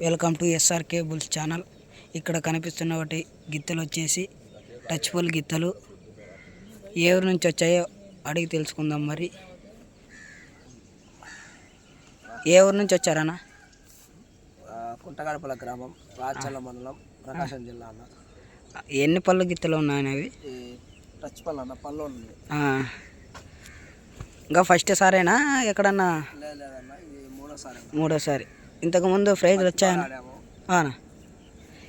Welcome to SRK bulls channel. ఇక్కడ కనిపిస్తున్న ఒకటి గిత్తలు వచ్చేసి టచ్ ఫుల్ గిత్తలు. ఏ ఊరు నుంచి వచ్చాయో అడిగి తెలుసుకుందాం మరి. ఏ ఊరు నుంచి వచ్చారన్నా? ఆ, కుంటగడపల గ్రామం రాచల్ల మండలం ప్రకాశం జిల్లా అన్న. ఎన్ని పళ్ళు గిత్తలు ఉన్నాయి అవి? టచ్ పళ్ళు అన్న పళ్ళు. ఇంకా ఫస్ట్ సారేనా ఎక్కడన్నా? మూడోసారి. మూడోసారి. ఇంతకుముందు ప్రైజ్లు వచ్చాయన్నా ఆడాము అవునా?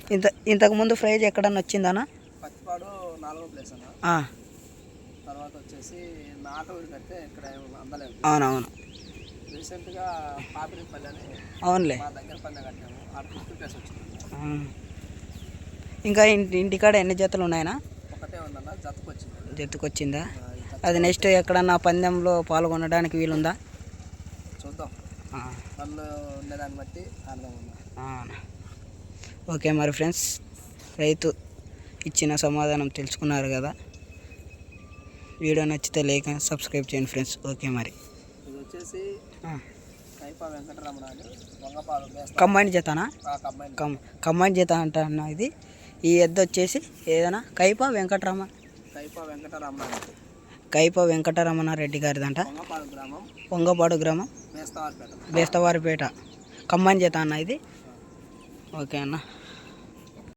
ఇంత ఇంతకుముందు ప్రైజ్ ఎక్కడన్నా వచ్చిందనా? పచ్చిపాడు నాలుగో ప్లేస్ అన్న. తర్వాత వచ్చేసి నాటు ఊరి కడితే ఇక్కడ అందలేదు. అవునవును. రీసెంట్గా పాపిరిపల్లి అని అవునులే. మా దగ్గర పల్లె కట్టాము. ఆడ ఫిఫ్త్ ప్లేస్ వచ్చింది. ఇంకా ఇంటి ఇంటికాడ ఎన్ని జతలు ఉన్నాయనా? ఒకటే ఉందన్న జతకు వచ్చింది జట్టుకొచ్చిందా ఆ, ఈ జత అది నెక్స్ట్ ఎక్కడన్నా పందెంలో పాల్గొనడానికి వీలుందా? చూద్దాం. ఉండేదాన్ని బట్టి ఆడదాం అవునా. ఓకే మరి ఫ్రెండ్స్ రైతు ఇచ్చిన సమాధానం తెలుసుకున్నారు కదా. వీడియో నచ్చితే లైక్ సబ్స్క్రైబ్ చేయండి ఫ్రెండ్స్. ఓకే మరి. ఇది వచ్చేసి కంబైన్ జతనా? ఆ కంబైన్ జత. అంట ఇది. ఈ ఎద్దు వచ్చేసి ఏదైనా కైప వెంకటరమ కైపా వెంకటరమణ. అని కైప వెంకటరమణ రెడ్డి గారిదంట. పొంగపాడు గ్రామం. బేస్తవారిపేట. కంబైన్ జత అన్న ఇది? ఓకే అన్న.